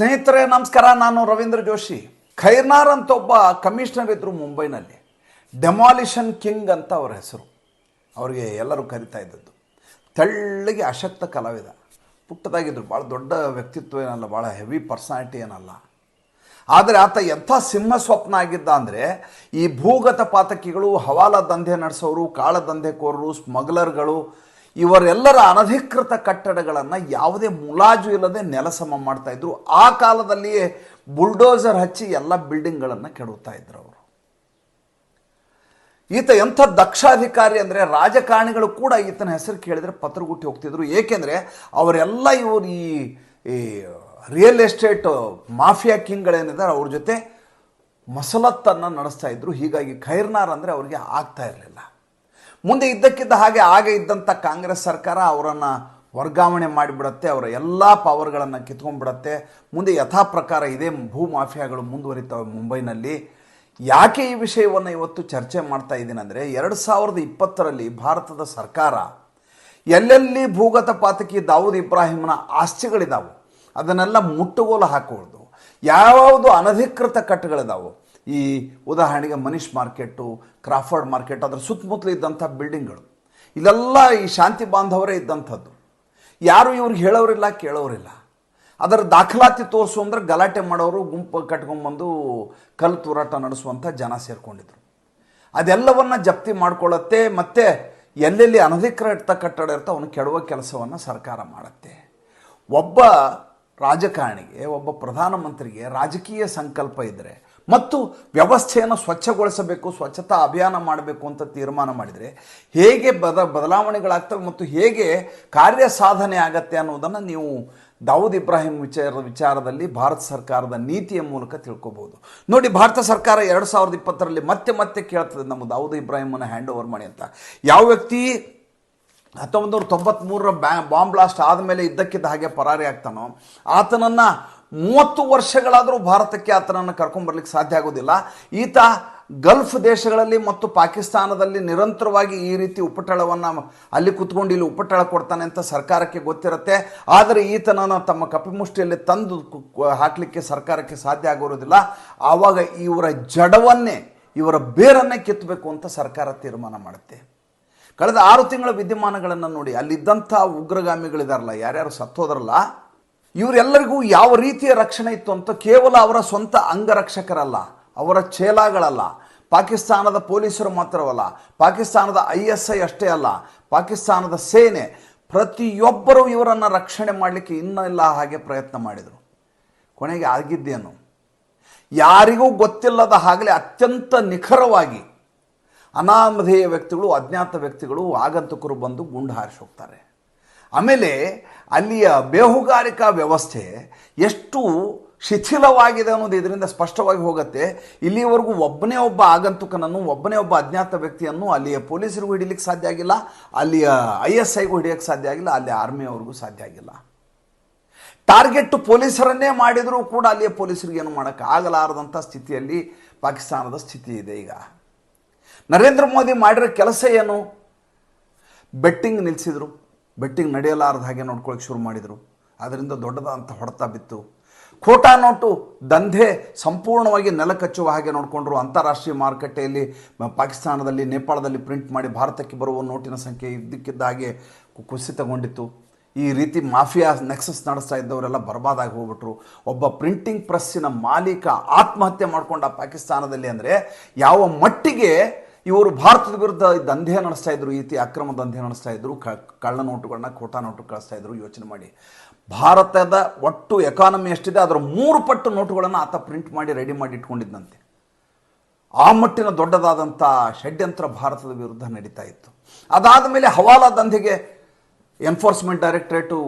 ಸ್ನೇಹಿತರೆ, ನಮಸ್ಕಾರ. ನಾನು ರವೀಂದ್ರ ಜೋಶಿ. ಖೈರ್ನಾರ್ ಅಂತ ಒಬ್ಬ ಕಮಿಷನರ್ ಇದ್ದರು ಮುಂಬೈನಲ್ಲಿ. ಡೆಮಾಲಿಷನ್ ಕಿಂಗ್ ಅಂತ ಅವರ ಹೆಸರು. ಅವರಿಗೆ ಎಲ್ಲರೂ ಕರಿತಾ ಇದ್ದದ್ದು. ತೆಳ್ಳಗೆ ಅಶಕ್ತ ಕಲಾವಿದ. ಪುಟ್ಟದಾಗಿದ್ದರು ಭಾಳ ದೊಡ್ಡ ವ್ಯಕ್ತಿತ್ವ ಏನಲ್ಲ, ಭಾಳ ಹೆವಿ ಪರ್ಸನಾಲಿಟಿ ಏನಲ್ಲ. ಆದರೆ ಆತ ಎಂಥ ಸಿಂಹ ಸ್ವಪ್ನ ಆಗಿದ್ದ ಅಂದರೆ, ಈ ಭೂಗತ ಪಾತಕಿಗಳು ಹವಾಲ ದಂಧೆ ನಡೆಸೋರು ಕಾಳ ದಂಧೆಕೋರರು ಸ್ಮಗ್ಲರ್ಗಳು ಇವರೆಲ್ಲರ ಅನಧಿಕೃತ ಕಟ್ಟಡಗಳನ್ನು ಯಾವುದೇ ಮುಲಾಜು ಇಲ್ಲದೆ ನೆಲಸಮ ಮಾಡ್ತಾ ಇದ್ರು. ಆ ಕಾಲದಲ್ಲಿಯೇ ಬುಲ್ಡೋಸರ್ ಹಚ್ಚಿ ಎಲ್ಲ ಬಿಲ್ಡಿಂಗ್ಗಳನ್ನು ಕೆಡುತ್ತಾ ಇದ್ರು ಅವರು. ಈತ ಎಂಥ ದಕ್ಷಾಧಿಕಾರಿ ಅಂದರೆ ರಾಜಕಾರಣಿಗಳು ಕೂಡ ಈತನ ಹೆಸರು ಕೇಳಿದರೆ ಪತ್ರಗುಟ್ಟಿ ಹೋಗ್ತಿದ್ರು. ಏಕೆಂದರೆ ಅವರೆಲ್ಲ ಇವರು ಈ ಈ ರಿಯಲ್ ಎಸ್ಟೇಟ್ ಮಾಫಿಯಾ ಕಿಂಗ್ಗಳೇನಿದ್ದಾರೆ ಅವ್ರ ಜೊತೆ ಮಸಲತ್ತನ್ನು ನಡೆಸ್ತಾ ಇದ್ರು. ಹೀಗಾಗಿ ಖೈರ್ನಾರ್ ಅಂದರೆ ಅವರಿಗೆ ಆಗ್ತಾ ಇರಲಿಲ್ಲ. ಮುಂದೆ ಇದ್ದಕ್ಕಿದ್ದ ಹಾಗೆ ಆಗ ಇದ್ದಂಥ ಕಾಂಗ್ರೆಸ್ ಸರ್ಕಾರ ಅವರನ್ನು ವರ್ಗಾವಣೆ ಮಾಡಿಬಿಡತ್ತೆ, ಅವರ ಎಲ್ಲ ಪವರ್ಗಳನ್ನು ಕಿತ್ಕೊಂಡ್ಬಿಡತ್ತೆ. ಮುಂದೆ ಯಥಾ ಪ್ರಕಾರ ಇದೇ ಭೂ ಮಾಫಿಯಾಗಳು ಮುಂದುವರಿತಾವೆ ಮುಂಬೈನಲ್ಲಿ. ಯಾಕೆ ಈ ವಿಷಯವನ್ನು ಇವತ್ತು ಚರ್ಚೆ ಮಾಡ್ತಾ ಇದ್ದೀನಿ ಅಂದರೆ, ಎರಡು ಸಾವಿರದ ಇಪ್ಪತ್ತರಲ್ಲಿ ಭಾರತದ ಸರ್ಕಾರ, ಎಲ್ಲೆಲ್ಲಿ ಭೂಗತ ಪಾತಕಿ ದಾವೂದ್ ಇಬ್ರಾಹಿಂನ ಆಸ್ತಿಗಳಿದಾವೆ, ಅದನ್ನೆಲ್ಲ ಮುಟ್ಟುಗೋಲು ಹಾಕುವುದು. ಯಾವುದು ಅನಧಿಕೃತ ಕಟ್ಟುಗಳಿದಾವು ಈ ಉದಾಹರಣೆಗೆ ಮನೀಶ್ ಮಾರ್ಕೆಟು ಕ್ರಾಫರ್ಡ್ ಮಾರ್ಕೆಟ್, ಅದರ ಸುತ್ತಮುತ್ತಲು ಇದ್ದಂಥ ಬಿಲ್ಡಿಂಗ್ಗಳು. ಇಲ್ಲೆಲ್ಲ ಈ ಶಾಂತಿ ಬಾಂಧವರೇ ಇದ್ದಂಥದ್ದು. ಯಾರು ಇವ್ರಿಗೆ ಹೇಳೋರಿಲ್ಲ, ಕೇಳೋರಿಲ್ಲ. ಅದರ ದಾಖಲಾತಿ ತೋರಿಸು ಅಂದರೆ ಗಲಾಟೆ ಮಾಡೋರು, ಗುಂಪು ಕಟ್ಕೊಂಡ್ಬಂದು ಕಲ್ಲು ತೂರಾಟ ನಡೆಸುವಂಥ ಜನ ಸೇರಿಕೊಂಡಿದ್ರು. ಅದೆಲ್ಲವನ್ನು ಜಪ್ತಿ ಮಾಡಿಕೊಳ್ಳುತ್ತೆ, ಮತ್ತು ಎಲ್ಲೆಲ್ಲಿ ಅನಧಿಕೃತ ಕಟ್ಟಡ ಇರ್ತೋ ಅವನು ಕೆಡುವ ಕೆಲಸವನ್ನು ಸರ್ಕಾರ ಮಾಡುತ್ತೆ. ಒಬ್ಬ ರಾಜಕಾರಣಿಗೆ, ಒಬ್ಬ ಪ್ರಧಾನಮಂತ್ರಿಗೆ ರಾಜಕೀಯ ಸಂಕಲ್ಪ ಇದ್ದರೆ ಮತ್ತು ವ್ಯವಸ್ಥೆಯನ್ನು ಸ್ವಚ್ಛಗೊಳಿಸಬೇಕು, ಸ್ವಚ್ಛತಾ ಅಭಿಯಾನ ಮಾಡಬೇಕು ಅಂತ ತೀರ್ಮಾನ ಮಾಡಿದರೆ ಹೇಗೆ ಬದ, ಬದಲಾವಣೆಗಳಾಗ್ತವೆ ಮತ್ತು ಹೇಗೆ ಕಾರ್ಯ ಸಾಧನೆ ಆಗತ್ತೆ ಅನ್ನೋದನ್ನು ನೀವು ದಾವೂದ್ ಇಬ್ರಾಹಿಂ ವಿಚಾರ, ವಿಚಾರದಲ್ಲಿ ಭಾರತ ಸರ್ಕಾರದ ನೀತಿಯ ಮೂಲಕ ತಿಳ್ಕೊಬೋದು ನೋಡಿ, ಭಾರತ ಸರ್ಕಾರ ಎರಡು ಸಾವಿರದ ಇಪ್ಪತ್ತರಲ್ಲಿ ಮತ್ತೆ ಮತ್ತೆ ಕೇಳ್ತದೆ, ನಮ್ಮ ದಾವೂದ್ ಇಬ್ರಾಹಿಮನ್ನು ಹ್ಯಾಂಡ್ ಓವರ್ ಮಾಡಿ ಅಂತ. ಯಾವ ವ್ಯಕ್ತಿ ಹತ್ತೊಂಬತ್ತು ನೂರ ತೊಂಬತ್ತ್ಮೂರರ ಬ್ಯಾ ಬಾಂಬ್ ಬ್ಲಾಸ್ಟ್ ಆದಮೇಲೆ ಇದ್ದಕ್ಕಿದ್ದ ಹಾಗೆ ಪರಾರಿ ಆಗ್ತಾನೋ, ಆತನನ್ನು ಮೂವತ್ತು ವರ್ಷಗಳಾದರೂ ಭಾರತಕ್ಕೆ ಆತನನ್ನು ಕರ್ಕೊಂಬರ್ಲಿಕ್ಕೆ ಸಾಧ್ಯ ಆಗೋದಿಲ್ಲ. ಈತ ಗಲ್ಫ್ ದೇಶಗಳಲ್ಲಿ ಮತ್ತು ಪಾಕಿಸ್ತಾನದಲ್ಲಿ ನಿರಂತರವಾಗಿ ಈ ರೀತಿ ಉಪಟಳವನ್ನು ಅಲ್ಲಿ ಕೂತ್ಕೊಂಡು ಇಲ್ಲಿ ಉಪಟಳ ಕೊಡ್ತಾನೆ ಅಂತ ಸರ್ಕಾರಕ್ಕೆ ಗೊತ್ತಿರುತ್ತೆ. ಆದರೆ ಈತನನ್ನು ತಮ್ಮ ಕಪಿಮುಷ್ಟಿಯಲ್ಲಿ ತಂದು ಹಾಕಲಿಕ್ಕೆ ಸರ್ಕಾರಕ್ಕೆ ಸಾಧ್ಯ ಆಗೋರೋದಿಲ್ಲ ಆವಾಗ ಇವರ ಜಡವನ್ನೇ, ಇವರ ಬೇರನ್ನೇ ಕೆತ್ತಬೇಕು ಅಂತ ಸರ್ಕಾರ ತೀರ್ಮಾನ ಮಾಡುತ್ತೆ. ಕಳೆದ ಆರು ತಿಂಗಳ ವಿದ್ಯಮಾನಗಳನ್ನು ನೋಡಿ ಅಲ್ಲಿದ್ದಂಥ ಉಗ್ರಗಾಮಿಗಳಿದಾರಲ್ಲ, ಯಾರ್ಯಾರು ಸತ್ತೋದ್ರಲ್ಲ ಇವರೆಲ್ಲರಿಗೂ ಯಾವ ರೀತಿಯ ರಕ್ಷಣೆ ಇತ್ತು ಅಂತ ಕೇವಲ ಅವರ ಸ್ವಂತ ಅಂಗರಕ್ಷಕರಲ್ಲ, ಅವರ ಚೇಲಾಗಳಲ್ಲ ಪಾಕಿಸ್ತಾನದ ಪೊಲೀಸರು ಮಾತ್ರವಲ್ಲ, ಪಾಕಿಸ್ತಾನದ ಐ ಎಸ್ ಐ ಅಷ್ಟೇ ಅಲ್ಲ, ಪಾಕಿಸ್ತಾನದ ಸೇನೆ ಪ್ರತಿಯೊಬ್ಬರೂ ಇವರನ್ನು ರಕ್ಷಣೆ ಮಾಡಲಿಕ್ಕೆ ಇನ್ನೂ ಇಲ್ಲ ಹಾಗೆ ಪ್ರಯತ್ನ ಮಾಡಿದರು. ಕೊನೆಗೆ ಆಗಿದ್ದೇನು? ಯಾರಿಗೂ ಗೊತ್ತಿಲ್ಲದ ಹಾಗಲೇ ಅತ್ಯಂತ ನಿಖರವಾಗಿ ಅನಾಮಧೇಯ ವ್ಯಕ್ತಿಗಳು, ಅಜ್ಞಾತ ವ್ಯಕ್ತಿಗಳು, ಆಗಂತಕರು ಬಂದು ಗುಂಡು ಹಾರಿಸಿ ಹೋಗ್ತಾರೆ. ಆಮೇಲೆ ಅಲ್ಲಿಯ ಬೇಹುಗಾರಿಕಾ ವ್ಯವಸ್ಥೆ ಎಷ್ಟು ಶಿಥಿಲವಾಗಿದೆ ಅನ್ನೋದು ಇದರಿಂದ ಸ್ಪಷ್ಟವಾಗಿ ಹೋಗುತ್ತೆ. ಇಲ್ಲಿವರೆಗೂ ಒಬ್ಬನೇ ಒಬ್ಬ ಆಗಂತುಕನನ್ನು, ಒಬ್ಬನೇ ಒಬ್ಬ ಅಜ್ಞಾತ ವ್ಯಕ್ತಿಯನ್ನು ಅಲ್ಲಿಯ ಪೊಲೀಸರಿಗೂ ಹಿಡಿಲಿಕ್ಕೆ ಸಾಧ್ಯ ಆಗಿಲ್ಲ, ಅಲ್ಲಿಯ ಐ ಎಸ್ ಐಗೂ ಹಿಡಿಯೋಕ್ಕೆ ಸಾಧ್ಯ ಆಗಿಲ್ಲ, ಅಲ್ಲಿ ಆರ್ಮಿಯವ್ರಿಗೂ ಸಾಧ್ಯ ಆಗಿಲ್ಲ. ಟಾರ್ಗೆಟ್ ಪೊಲೀಸರನ್ನೇ ಮಾಡಿದರೂ ಕೂಡ ಅಲ್ಲಿಯ ಪೊಲೀಸರಿಗೆ ಏನು ಮಾಡೋಕ್ಕೆ ಆಗಲಾರದಂಥ ಸ್ಥಿತಿಯಲ್ಲಿ ಪಾಕಿಸ್ತಾನದ ಸ್ಥಿತಿ ಇದೆ ಈಗ. ನರೇಂದ್ರ ಮೋದಿ ಮಾಡಿರೋ ಕೆಲಸ ಏನು? ಬೆಟ್ಟಿಂಗ್ ನಿಲ್ಲಿಸಿದ್ರು ಬೆಟ್ಟಿಂಗ್ ನಡೆಯಲಾರದ ಹಾಗೆ ನೋಡ್ಕೊಳ್ಳೋಕೆ ಶುರು ಮಾಡಿದರು. ಅದರಿಂದ ದೊಡ್ಡದಾದಂಥ ಹೊಡೆತ ಬಿತ್ತು. ಖೋಟಾ ನೋಟು ದಂಧೆ ಸಂಪೂರ್ಣವಾಗಿ ನೆಲಕಚ್ಚುವ ಹಾಗೆ ನೋಡಿಕೊಂಡ್ರು. ಅಂತಾರಾಷ್ಟ್ರೀಯ ಮಾರುಕಟ್ಟೆಯಲ್ಲಿ ಪಾಕಿಸ್ತಾನದಲ್ಲಿ, ನೇಪಾಳದಲ್ಲಿ ಪ್ರಿಂಟ್ ಮಾಡಿ ಭಾರತಕ್ಕೆ ಬರುವ ನೋಟಿನ ಸಂಖ್ಯೆ ಇದ್ದಕ್ಕಿದ್ದ ಹಾಗೆ ಕುಸಿತಗೊಂಡಿತ್ತು. ಈ ರೀತಿ ಮಾಫಿಯಾ ನೆಕ್ಸಸ್ ನಡೆಸ್ತಾ ಇದ್ದವರೆಲ್ಲ ಬರ್ಬಾದಾಗಿ ಹೋಗ್ಬಿಟ್ರು. ಒಬ್ಬ ಪ್ರಿಂಟಿಂಗ್ ಪ್ರೆಸ್ಸಿನ ಮಾಲೀಕ ಆತ್ಮಹತ್ಯೆ ಮಾಡ್ಕೊಂಡ ಪಾಕಿಸ್ತಾನದಲ್ಲಿ ಅಂದರೆ ಯಾವ ಮಟ್ಟಿಗೆ ಇವರು ಭಾರತದ ವಿರುದ್ಧ ದಂಧೆ ನಡೆಸ್ತಾ ಇದ್ರು, ಈ ರೀತಿ ಅಕ್ರಮ ದಂಧೆ ನಡೆಸ್ತಾ ಇದ್ರು ಕಳ್ಳ ನೋಟುಗಳನ್ನ ಖೋಟಾ ನೋಟು ಕಳಿಸ್ತಾ ಇದ್ರು, ಯೋಚನೆ ಮಾಡಿ. ಭಾರತದ ಒಟ್ಟು ಎಕಾನಮಿ ಎಷ್ಟಿದೆ, ಅದರ ಮೂರು ಪಟ್ಟು ನೋಟುಗಳನ್ನು ಆತ ಪ್ರಿಂಟ್ ಮಾಡಿ ರೆಡಿ ಮಾಡಿ ಇಟ್ಕೊಂಡಿದ್ದಂತೆ ಆ ಮಟ್ಟಿನ ದೊಡ್ಡದಾದಂಥ ಷಡ್ಯಂತ್ರ ಭಾರತದ ವಿರುದ್ಧ ನಡೀತಾ ಇತ್ತು. ಅದಾದ ಮೇಲೆ ಹವಾಲಾ ದಂಧೆಗೆ ಎನ್ಫೋರ್ಸ್ಮೆಂಟ್ ಡೈರೆಕ್ಟರೇಟು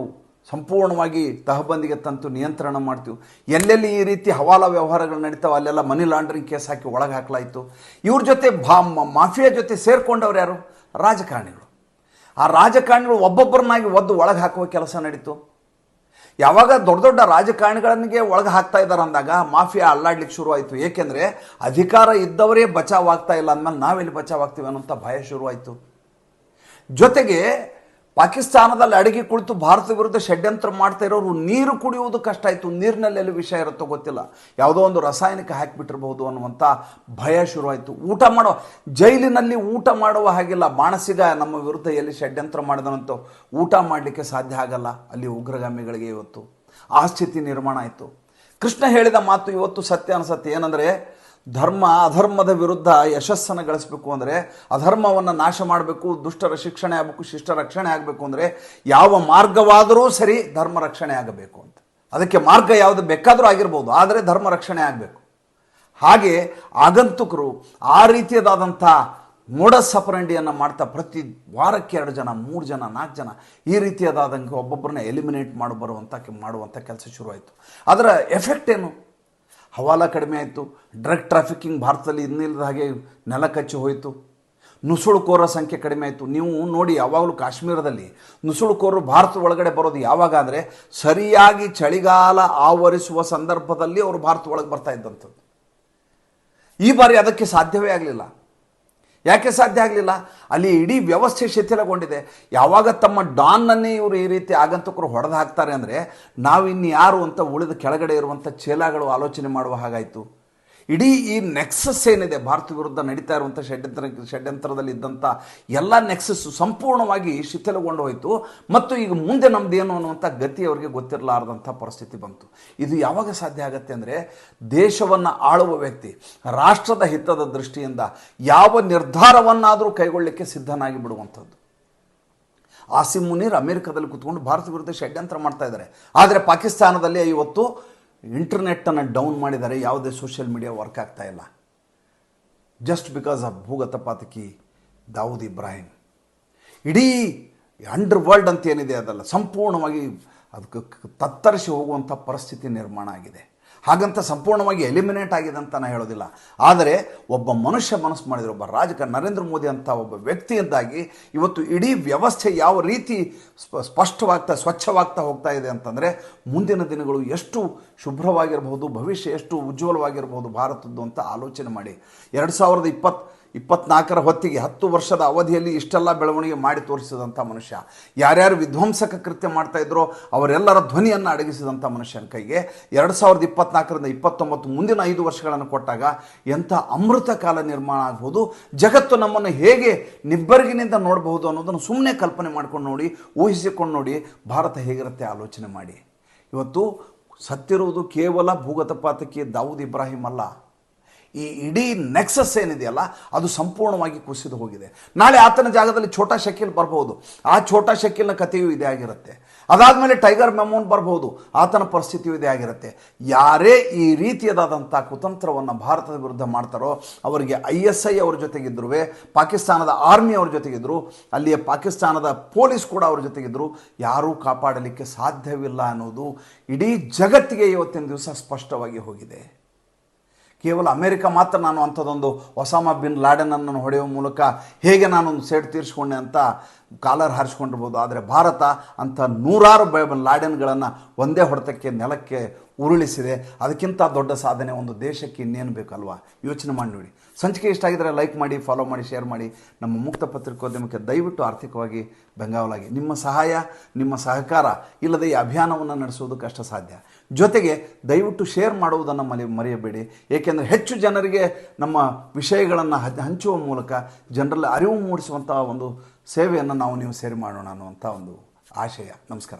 ಸಂಪೂರ್ಣವಾಗಿ ತಹಬಂದಿಗೆ ತಂತು ನಿಯಂತ್ರಣ ಮಾಡ್ತೀವಿ. ಎಲ್ಲೆಲ್ಲಿ ಈ ರೀತಿ ಹವಾಲಾ ವ್ಯವಹಾರಗಳು ನಡೀತಾವೆ, ಅಲ್ಲೆಲ್ಲ ಮನಿ ಲಾಂಡ್ರಿಂಗ್ ಕೇಸ್ ಹಾಕಿ ಒಳಗೆ ಹಾಕಲಾಯಿತು. ಇವ್ರ ಜೊತೆ ಭಾ ಮಾಫಿಯಾ ಜೊತೆ ಸೇರ್ಕೊಂಡವ್ರು ಯಾರು? ರಾಜಕಾರಣಿಗಳು. ಆ ರಾಜಕಾರಣಿಗಳು ಒಬ್ಬೊಬ್ಬರನ್ನಾಗಿ ಒದ್ದು ಒಳಗೆ ಹಾಕುವ ಕೆಲಸ ನಡೀತು. ಯಾವಾಗ ದೊಡ್ಡ ದೊಡ್ಡ ರಾಜಕಾರಣಿಗಳಿಗೆ ಒಳಗೆ ಹಾಕ್ತಾ ಇದ್ದಾರೆ ಅಂದಾಗ ಮಾಫಿಯಾ ಅಲ್ಲಾಡ್ಲಿಕ್ಕೆ ಶುರುವಾಯಿತು. ಏಕೆಂದರೆ ಅಧಿಕಾರ ಇದ್ದವರೇ ಬಚಾವ್ ಆಗ್ತಾ ಇಲ್ಲ ಅಂದಮೇಲೆ ನಾವೆಲ್ಲಿ ಬಚಾವ್ ಆಗ್ತೀವಿ ಅನ್ನೋಂಥ ಭಯ ಶುರುವಾಯಿತು. ಜೊತೆಗೆ ಪಾಕಿಸ್ತಾನದಲ್ಲಿ ಅಡಗಿ ಕುಳಿತು ಭಾರತ ವಿರುದ್ಧ ಷಡ್ಯಂತ್ರ ಮಾಡ್ತಾ ಇರೋರು, ನೀರು ಕುಡಿಯುವುದು ಕಷ್ಟ ಆಯಿತು, ನೀರಿನಲ್ಲಿ ಎಲ್ಲಿ ವಿಷಯ ಇರುತ್ತೋ ಗೊತ್ತಿಲ್ಲ. ಯಾವುದೋ ಒಂದು ರಾಸಾಯನಿಕ ಹಾಕಿಬಿಟ್ಟಿರಬಹುದು ಅನ್ನುವಂಥ ಭಯ ಶುರುವಾಯಿತು. ಊಟ ಮಾಡೋ, ಜೈಲಿನಲ್ಲಿ ಊಟ ಮಾಡುವ ಹಾಗಿಲ್ಲ. ಬಾಣಸಿಗ ನಮ್ಮ ವಿರುದ್ಧ ಎಲ್ಲಿ ಷಡ್ಯಂತ್ರ ಮಾಡಿದನಂತೋ ಊಟ ಮಾಡಲಿಕ್ಕೆ ಸಾಧ್ಯ ಆಗಲ್ಲ. ಅಲ್ಲಿ ಉಗ್ರಗಾಮಿಗಳಿಗೆ ಇವತ್ತು ಆ ಸ್ಥಿತಿ ನಿರ್ಮಾಣ ಆಯಿತು. ಕೃಷ್ಣ ಹೇಳಿದ ಮಾತು ಇವತ್ತು ಸತ್ಯ ಅನಿಸತ್ತೆ. ಏನಂದರೆ ಧರ್ಮ, ಅಧರ್ಮದ ವಿರುದ್ಧ ಯಶಸ್ಸನ್ನು ಗಳಿಸಬೇಕು ಅಂದರೆ ಅಧರ್ಮವನ್ನು ನಾಶ ಮಾಡಬೇಕು, ದುಷ್ಟರ ಶಿಕ್ಷಣೆ ಆಗಬೇಕು ಶಿಷ್ಟ ರಕ್ಷಣೆ ಆಗಬೇಕು ಅಂದರೆ ಯಾವ ಮಾರ್ಗವಾದರೂ ಸರಿ ಧರ್ಮ ರಕ್ಷಣೆ ಆಗಬೇಕು ಅಂತ. ಅದಕ್ಕೆ ಮಾರ್ಗ ಯಾವುದು ಬೇಕಾದರೂ ಆಗಿರ್ಬೋದು, ಆದರೆ ಧರ್ಮ ರಕ್ಷಣೆ ಆಗಬೇಕು. ಹಾಗೆ ಆಗಂತುಕರು ಆ ರೀತಿಯದಾದಂಥ ಮೋಡ ಸಪರಂಡಿಯನ್ನು ಮಾಡ್ತಾ ಪ್ರತಿ ವಾರಕ್ಕೆ ಎರಡು ಜನ, ಮೂರು ಜನ, ನಾಲ್ಕು ಜನ ಈ ರೀತಿಯಾದಂಗೆ ಒಬ್ಬೊಬ್ಬರನ್ನ ಎಲಿಮಿನೇಟ್ ಮಾಡಿ ಬರುವಂಥ ಮಾಡುವಂಥ ಕೆಲಸ ಶುರುವಾಯಿತು. ಅದರ ಎಫೆಕ್ಟ್ ಏನು? ಹವಾಲ ಕಡಿಮೆ ಆಯಿತು. ಡ್ರಗ್ ಟ್ರಾಫಿಕಿಂಗ್ ಭಾರತದಲ್ಲಿ ಇನ್ನಿಲ್ಲದ ಹಾಗೆ ನೆಲ ಕಚ್ಚಿ ಹೋಯಿತು. ನುಸುಳುಕೋರ ಸಂಖ್ಯೆ ಕಡಿಮೆ ಆಯಿತು. ನೀವು ನೋಡಿ ಯಾವಾಗಲೂ ಕಾಶ್ಮೀರದಲ್ಲಿ ನುಸುಳುಕೋರರು ಭಾರತದ ಒಳಗಡೆ ಬರೋದು ಯಾವಾಗಾದರೆ ಸರಿಯಾಗಿ ಚಳಿಗಾಲ ಆವರಿಸುವ ಸಂದರ್ಭದಲ್ಲಿ ಅವರು ಭಾರತ ಒಳಗೆ ಬರ್ತಾ ಇದ್ದಂಥದ್ದು. ಈ ಬಾರಿ ಅದಕ್ಕೆ ಸಾಧ್ಯವೇ ಆಗಲಿಲ್ಲ. ಯಾಕೆ ಸಾಧ್ಯ ಆಗಲಿಲ್ಲ? ಅಲ್ಲಿ ಇಡೀ ವ್ಯವಸ್ಥೆ ಶಿಥಿಲಗೊಂಡಿದೆ. ಯಾವಾಗ ತಮ್ಮ ಡಾನ್ನನ್ನೇ ಇವರು ಈ ರೀತಿ ಆಗಂತಕರು ಹೊಡೆದು ಹಾಕ್ತಾರೆ ಅಂದರೆ ನಾವಿನ್ನು ಯಾರು ಅಂತ ಉಳಿದ ಕೆಳಗಡೆ ಇರುವಂಥ ಚೇಲಾಗಳು ಆಲೋಚನೆ ಮಾಡುವ ಹಾಗಾಯಿತು. ಇಡೀ ಈ ನೆಕ್ಸಸ್ ಏನಿದೆ, ಭಾರತ ವಿರುದ್ಧ ನಡೀತಾ ಇರುವಂಥ ಷಡ್ಯಂತ್ರ, ಷಡ್ಯಂತ್ರದಲ್ಲಿ ಇದ್ದಂಥ ಎಲ್ಲ ನೆಕ್ಸಸ್ಸು ಸಂಪೂರ್ಣವಾಗಿ ಶಿಥಿಲಗೊಂಡು ಹೋಯಿತು. ಮತ್ತು ಈಗ ಮುಂದೆ ನಮ್ಮದೇನು ಅನ್ನುವಂಥ ಗತಿ ಅವರಿಗೆ ಗೊತ್ತಿರಲಾರದಂಥ ಪರಿಸ್ಥಿತಿ ಬಂತು. ಇದು ಯಾವಾಗ ಸಾಧ್ಯ ಆಗುತ್ತೆ ಅಂದರೆ, ದೇಶವನ್ನು ಆಳುವ ವ್ಯಕ್ತಿ, ರಾಷ್ಟ್ರದ ಹಿತದ ದೃಷ್ಟಿಯಿಂದ ಯಾವ ನಿರ್ಧಾರವನ್ನಾದರೂ ಕೈಗೊಳ್ಳಲಿಕ್ಕೆ ಸಿದ್ಧನಾಗಿ ಬಿಡುವಂಥದ್ದು. ಆಸಿಮ್ ಮುನೀರ್ ಅಮೆರಿಕದಲ್ಲಿ ಕೂತ್ಕೊಂಡು ಭಾರತ ವಿರುದ್ಧ ಷಡ್ಯಂತ್ರ ಮಾಡ್ತಾ ಇದ್ದಾರೆ. ಆದರೆ ಪಾಕಿಸ್ತಾನದಲ್ಲಿ ಇವತ್ತು ಇಂಟರ್ನೆಟ್ಟನ್ನು ಡೌನ್ ಮಾಡಿದರೆ ಯಾವುದೇ ಸೋಷಿಯಲ್ ಮೀಡಿಯಾ ವರ್ಕ್ ಆಗ್ತಾ ಇಲ್ಲ. ಜಸ್ಟ್ ಬಿಕಾಸ್ ಆಫ್ ಭೂಗತ ಪಾತಕಿ ದಾವೂದ್ ಇಬ್ರಾಹಿಂ. ಇಡೀ ಅಂಡರ್ ವರ್ಲ್ಡ್ ಅಂತ ಏನಿದೆ ಅದಲ್ಲ, ಸಂಪೂರ್ಣವಾಗಿ ಅದಕ್ಕೆ ತತ್ತರಿಸಿ ಹೋಗುವಂಥ ಪರಿಸ್ಥಿತಿ ನಿರ್ಮಾಣ ಆಗಿದೆ. ಹಾಗಂತ ಸಂಪೂರ್ಣವಾಗಿ ಎಲಿಮಿನೇಟ್ ಆಗಿದೆ ಅಂತ ನಾನು ಹೇಳೋದಿಲ್ಲ. ಆದರೆ ಒಬ್ಬ ಮನುಷ್ಯ ಮನಸ್ಸು ಮಾಡಿದರೆ, ಒಬ್ಬ ರಾಜಕ ನರೇಂದ್ರ ಮೋದಿ ಅಂತ ಒಬ್ಬ ವ್ಯಕ್ತಿಯಿಂದಾಗಿ ಇವತ್ತು ಇಡೀ ವ್ಯವಸ್ಥೆ ಯಾವ ರೀತಿ ಸ್ಪ, ಸ್ಪಷ್ಟವಾಗ್ತಾ, ಸ್ವಚ್ಛವಾಗ್ತಾ ಹೋಗ್ತಾ ಇದೆ ಅಂತಂದರೆ, ಮುಂದಿನ ದಿನಗಳು ಎಷ್ಟು ಶುಭ್ರವಾಗಿರಬಹುದು, ಭವಿಷ್ಯ ಎಷ್ಟು ಉಜ್ವಲವಾಗಿರಬಹುದು ಭಾರತದ್ದು ಅಂತ ಆಲೋಚನೆ ಮಾಡಿ. ಎರಡು ಸಾವಿರದ ಇಪ್ಪತ್ತು ಇಪ್ಪತ್ನಾಲ್ಕರ ಹೊತ್ತಿಗೆ ಹತ್ತು ವರ್ಷದ ಅವಧಿಯಲ್ಲಿ ಇಷ್ಟೆಲ್ಲ ಬೆಳವಣಿಗೆ ಮಾಡಿ ತೋರಿಸಿದಂಥ ಮನುಷ್ಯ. ಯಾರ್ಯಾರು ವಿಧ್ವಂಸಕ ಕೃತ್ಯ ಮಾಡ್ತಾ ಇದ್ರೋ ಅವರೆಲ್ಲರ ಧ್ವನಿಯನ್ನು ಅಡಗಿಸಿದಂಥ ಮನುಷ್ಯನ ಕೈಗೆ ಎರಡು ಸಾವಿರದ ಇಪ್ಪತ್ನಾಲ್ಕರಿಂದ ಇಪ್ಪತ್ತೊಂಬತ್ತು ಮುಂದಿನ ಐದು ವರ್ಷಗಳನ್ನು ಕೊಟ್ಟಾಗ ಎಂಥ ಅಮೃತ ಕಾಲ ನಿರ್ಮಾಣ ಆಗ್ಬೋದು? ಜಗತ್ತು ನಮ್ಮನ್ನು ಹೇಗೆ ನಿಬ್ಬರಿಗಿನಿಂದ ನೋಡಬಹುದು ಅನ್ನೋದನ್ನು ಸುಮ್ಮನೆ ಕಲ್ಪನೆ ಮಾಡ್ಕೊಂಡು ನೋಡಿ, ಊಹಿಸಿಕೊಂಡು ನೋಡಿ ಭಾರತ ಹೇಗಿರುತ್ತೆ ಆಲೋಚನೆ ಮಾಡಿ. ಇವತ್ತು ಸತ್ತಿರುವುದು ಕೇವಲ ಭೂಗತ ಪಾತಕಿ ದಾವೂದ್ ಇಬ್ರಾಹಿಂ ಅಲ್ಲ. ಈ ಇಡೀ ನೆಕ್ಸಸ್ ಏನಿದೆಯಲ್ಲ, ಅದು ಸಂಪೂರ್ಣವಾಗಿ ಕುಸಿದು ಹೋಗಿದೆ. ನಾಳೆ ಆತನ ಜಾಗದಲ್ಲಿ ಛೋಟಾ ಶಕೀಲ್ ಬರ್ಬೋದು. ಆ ಛೋಟಾ ಶಕೀಲ್ನ ಕಥೆಯೂ ಇದೇ ಆಗಿರುತ್ತೆ. ಅದಾದಮೇಲೆ ಟೈಗರ್ ಮೆಮೋನ್ ಬರಬಹುದು ಆತನ ಪರಿಸ್ಥಿತಿಯೂ ಇದೇ ಆಗಿರುತ್ತೆ. ಯಾರೇ ಈ ರೀತಿಯದಾದಂಥ ಕುತಂತ್ರವನ್ನು ಭಾರತದ ವಿರುದ್ಧ ಮಾಡ್ತಾರೋ, ಅವರಿಗೆ ಐ ಎಸ್ ಐ ಅವ್ರ ಜೊತೆಗಿದ್ರು ಪಾಕಿಸ್ತಾನದ ಆರ್ಮಿ ಅವ್ರ ಜೊತೆಗಿದ್ರು, ಅಲ್ಲಿಯ ಪಾಕಿಸ್ತಾನದ ಪೊಲೀಸ್ ಕೂಡ ಅವ್ರ ಜೊತೆಗಿದ್ರು, ಯಾರೂ ಕಾಪಾಡಲಿಕ್ಕೆ ಸಾಧ್ಯವಿಲ್ಲ ಅನ್ನೋದು ಇಡೀ ಜಗತ್ತಿಗೆ ಇವತ್ತಿನ ದಿವಸ ಸ್ಪಷ್ಟವಾಗಿ ಹೋಗಿದೆ. ಕೇವಲ ಅಮೆರಿಕ ಮಾತ್ರ ನಾನು ಅಂಥದ್ದೊಂದು ಒಸಾಮಾ ಬಿನ್ ಲಾಡೆನನ್ನು ಹೊಡೆಯುವ ಮೂಲಕ ಹೇಗೆ ನಾನೊಂದು ಸೇಡ್ ತೀರಿಸ್ಕೊಂಡೆ ಅಂತ ಕಾಲರ್ ಹಾರಿಸ್ಕೊಂಡಿರ್ಬೋದು. ಆದರೆ ಭಾರತ ಅಂಥ ನೂರಾರು ಬ ಲಾಡೆನ್ಗಳನ್ನು ಒಂದೇ ಹೊಡೆತಕ್ಕೆ ನೆಲಕ್ಕೆ ಉರುಳಿಸಿದೆ. ಅದಕ್ಕಿಂತ ದೊಡ್ಡ ಸಾಧನೆ ಒಂದು ದೇಶಕ್ಕೆ ಇನ್ನೇನು ಬೇಕಲ್ವಾ? ಯೋಚನೆ ಮಾಡಿ ನೋಡಿ. ಸಂಚಿಕೆ ಇಷ್ಟ ಆಗಿದ್ರೆ ಲೈಕ್ ಮಾಡಿ ಫಾಲೋ ಮಾಡಿ ಶೇರ್ ಮಾಡಿ. ನಮ್ಮ ಮುಕ್ತ ಪತ್ರಿಕೋದ್ಯಮಕ್ಕೆ ದಯವಿಟ್ಟು ಆರ್ಥಿಕವಾಗಿ ಬೆಂಗಾವಲಾಗಿ. ನಿಮ್ಮ ಸಹಾಯ, ನಿಮ್ಮ ಸಹಕಾರ ಇಲ್ಲದೆ ಈ ಅಭಿಯಾನವನ್ನು ನಡೆಸುವುದು ಕಷ್ಟ ಸಾಧ್ಯ. ಜೊತೆಗೆ ದಯವಿಟ್ಟು ಶೇರ್ ಮಾಡುವುದನ್ನು ಮರಿ, ಮರೆಯಬೇಡಿ. ಏಕೆಂದರೆ ಹೆಚ್ಚು ಜನರಿಗೆ ನಮ್ಮ ವಿಷಯಗಳನ್ನು ಹಂಚುವ ಮೂಲಕ ಜನರಲ್ಲಿ ಅರಿವು ಮೂಡಿಸುವಂಥ ಒಂದು ಸೇವೆಯನ್ನು ನಾವು ನೀವು ಸೇರಿ ಮಾಡೋಣ ಅನ್ನುವಂಥ ಒಂದು ಆಶಯ. ನಮಸ್ಕಾರ.